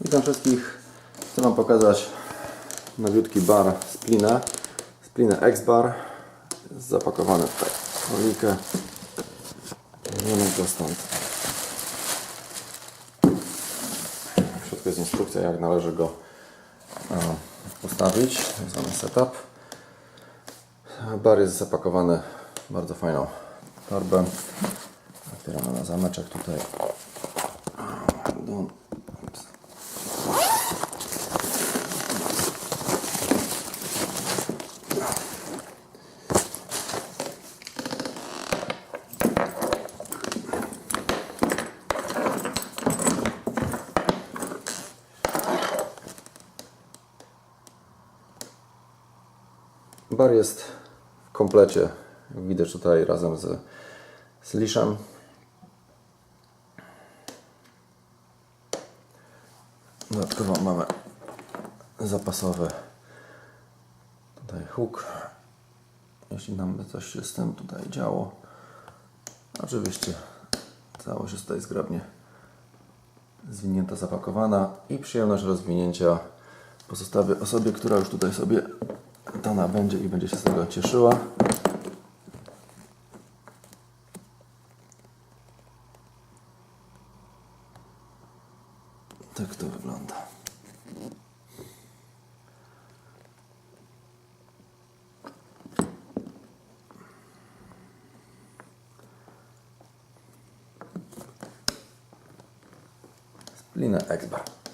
Witam wszystkich. Chcę Wam pokazać nowiutki bar Splinę. Splinę X-Bar. Zapakowany w rolnikę. Wiemy go stąd. W środku jest instrukcja, jak należy go e, ustawić. Zwany setup. Bar jest zapakowany w bardzo fajną torbę. Otwieramy na zameczek tutaj. Bar jest w komplecie, jak widać tutaj razem z, z liszem. Dodatkowo mamy zapasowy tutaj huk. Jeśli nam by coś się z tym tutaj działo. Oczywiście całość jest tutaj zgrabnie zwinięta, zapakowana i przyjemność rozwinięcia pozostawię osobie, która już tutaj sobie to nabędzie i będzie się z tego cieszyła. Tak to wygląda. Splina X-Bar.